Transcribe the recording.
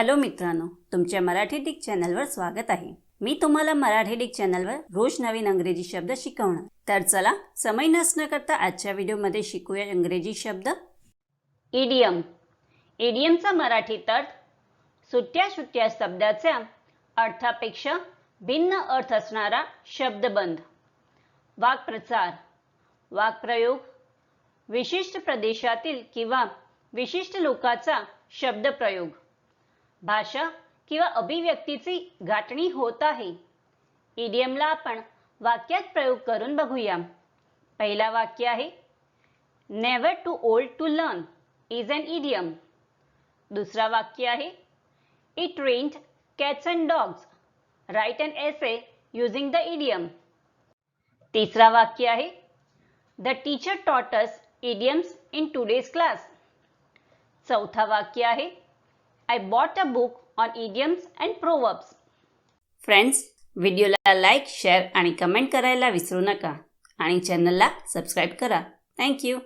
Hello मित्रांनो तुमच्या Marathi Dick चॅनलवर स्वागत आहे. मी तुम्हाला मराठी डिक चॅनलवर रोज नवीन अंग्रेजी शब्द शिकवणार. तर चला समय नसणं करता आजच्या व्हिडिओमध्ये शिकूया इंग्रजी शब्द. इडियम इडियमचा मराठी अर्थ सुट्या सुट्या शब्दाच्या अर्थापेक्षा भिन्न अर्थ असणारा शब्दबंध. वाक्प्रचार वाक्प्रयोग विशिष्ट प्रदेशातील किंवा विशिष्ट लोकाचा शब्दप्रयोग. भाषा किंवा अभिव्यक्तीची गाठणी होत आहे. इडियमला आपण वाक्यात प्रयोग करून बघूया. पहिला वाक्य आहे never too old to learn is an idiom दुसरा वाक्य आहे it rained cats and dogs write and essay using the idiom तिसरा वाक्य आहे the teacher taught idioms in today's class चौथा वाक्य आहे I bought a book on idioms and proverbs. Friends व्हिडिओला लाईक शेअर आणि कमेंट करायला विसरू नका. आणि चॅनलला सबस्क्राईब करा. थँक्यू